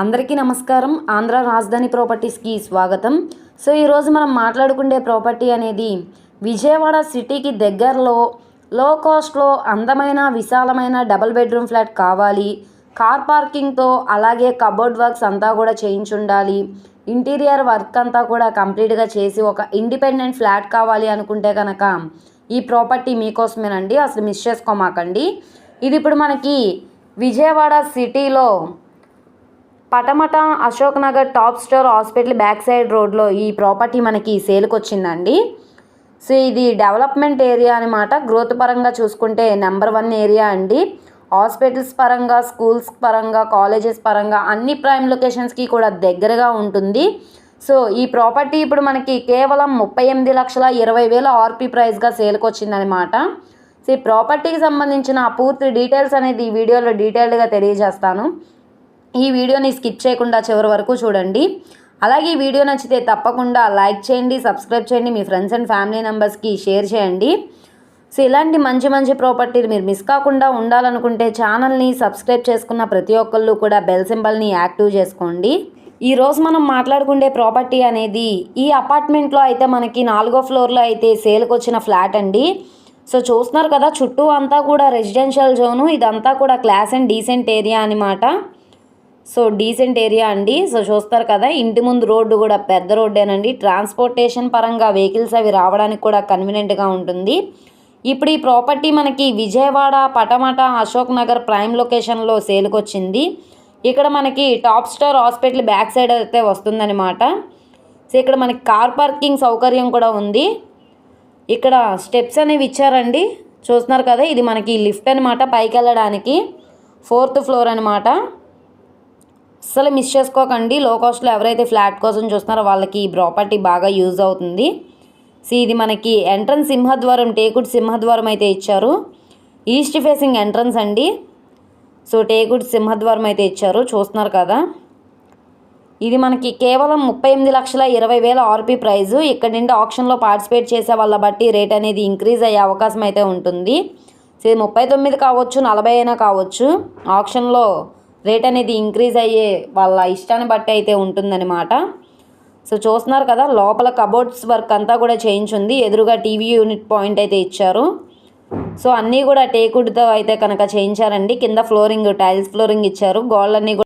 అందరికీ నమస్కారం. ఆంధ్ర రాజధాని ప్రాపర్టీస్కి స్వాగతం. సో ఈరోజు మనం మాట్లాడుకునే ప్రాపర్టీ అనేది విజయవాడ సిటీకి దగ్గరలో లో కాస్ట్లో అందమైన విశాలమైన డబల్ బెడ్రూమ్ ఫ్లాట్ కావాలి. కార్ పార్కింగ్తో అలాగే కబోర్డ్ వర్క్స్ అంతా కూడా చేయించుండాలి. ఇంటీరియర్ వర్క్ అంతా కూడా కంప్లీట్గా చేసి ఒక ఇండిపెండెంట్ ఫ్లాట్ కావాలి అనుకుంటే కనుక ఈ ప్రాపర్టీ మీకోసమేనండి. అసలు మిస్ చేసుకోమాకండి. ఇది ఇప్పుడు మనకి విజయవాడ సిటీలో Patamata Ashok Nagar top store hospital back side రోడ్లో ఈ ప్రాపర్టీ మనకి సేల్కి వచ్చిందండి సో ఇది డెవలప్మెంట్ ఏరియా అనమాట గ్రోత్ పరంగా చూసుకుంటే నెంబర్ వన్ ఏరియా అండి. హాస్పిటల్స్ పరంగా స్కూల్స్ పరంగా కాలేజెస్ పరంగా అన్ని ప్రైమ్ లొకేషన్స్కి కూడా దగ్గరగా ఉంటుంది. సో ఈ ప్రాపర్టీ ఇప్పుడు మనకి కేవలం ముప్పై ఎనిమిది లక్షల ఇరవై వేల ఆర్పీ ప్రైస్గా సేల్కి వచ్చిందనమాట సో ఈ ప్రాపర్టీకి సంబంధించిన పూర్తి డీటెయిల్స్ అనేది ఈ వీడియోలో డీటెయిల్డ్గా తెలియజేస్తాను. ఈ వీడియోని స్కిప్ చేయకుండా చివరి వరకు చూడండి. అలాగే ఈ వీడియో నచ్చితే తప్పకుండా లైక్ చేయండి సబ్స్క్రైబ్ చేయండి మీ ఫ్రెండ్స్ అండ్ ఫ్యామిలీ మెంబర్స్కి షేర్ చేయండి. సో ఇలాంటి మంచి మంచి ప్రాపర్టీలు మీరు మిస్ కాకుండా ఉండాలనుకుంటే ఛానల్ని సబ్స్క్రైబ్ చేసుకున్న ప్రతి ఒక్కళ్ళు కూడా బెల్ సింబల్ని యాక్టివ్ చేసుకోండి. ఈరోజు మనం మాట్లాడుకునే ప్రాపర్టీ అనేది ఈ అపార్ట్మెంట్లో అయితే మనకి నాలుగో ఫ్లోర్లో అయితే సేల్కి వచ్చిన ఫ్లాట్ అండి. సో చూస్తున్నారు కదా చుట్టూ అంతా కూడా రెసిడెన్షియల్ జోను ఇదంతా కూడా క్లాస్ అండ్ డీసెంట్ ఏరియా అనమాట సో డీసెంట్ ఏరియా అండి. సో చూస్తారు కదా ఇంటి ముందు రోడ్డు కూడా పెద్ద రోడ్డేనండి. ట్రాన్స్పోర్టేషన్ పరంగా వెహికల్స్ అవి రావడానికి కూడా కన్వీనియంట్గా ఉంటుంది. ఇప్పుడు ఈ ప్రాపర్టీ మనకి విజయవాడ పటమట అశోక్ నగర్ ప్రైమ్ లొకేషన్లో సేల్కి వచ్చింది ఇక్కడ మనకి top star hospital back side అయితే వస్తుందన్నమాట. సో ఇక్కడ మనకి కార్ పార్కింగ్ సౌకర్యం కూడా ఉంది. ఇక్కడ స్టెప్స్ అనేవి ఇచ్చారండి. చూస్తున్నారు కదా ఇది మనకి లిఫ్ట్ అనమాట పైకి వెళ్ళడానికి ఫోర్త్ ఫ్లోర్ అనమాట అసలు మిస్ చేసుకోకండి. లో కాస్ట్లో ఎవరైతే ఫ్లాట్ కోసం చూస్తున్నారో వాళ్ళకి ఈ ప్రాపర్టీ బాగా యూజ్ అవుతుంది. సో ఇది మనకి ఎంట్రన్స్ సింహద్వారం టేకుడ్ సింహద్వారం అయితే ఇచ్చారు. ఈస్ట్ ఫేసింగ్ ఎంట్రన్స్ అండి. సో టేకుడ్ సింహద్వారం అయితే ఇచ్చారు. చూస్తున్నారు కదా. ఇది మనకి కేవలం ముప్పై ఎనిమిది లక్షల ఇరవై వేల ఆర్పీ ప్రైజు ఇక్కడ నుండి ఆప్షన్లో పార్టిసిపేట్ చేసే వాళ్ళ బట్టి రేట్ అనేది ఇంక్రీజ్ అయ్యే అవకాశం అయితే ఉంటుంది. సో ఇది ముప్పై తొమ్మిది కావచ్చు నలభై అయినా కావచ్చు. ఆప్షన్లో రేట్ అనేది ఇంక్రీజ్ అయ్యే వాళ్ళ ఇష్టాన్ని బట్టి అయితే ఉంటుందన్నమాట. సో చూస్తున్నారు కదా లోపల కబోర్డ్స్ వర్క్ అంతా కూడా చేయించుంది ఎదురుగా టీవీ యూనిట్ పాయింట్ అయితే ఇచ్చారు. సో అన్నీ కూడా టేకుడ్తో అయితే కనుక చేయించారండి. కింద ఫ్లోరింగ్ టైల్స్ ఫ్లోరింగ్ ఇచ్చారు. గోళ్ళన్నీ కూడా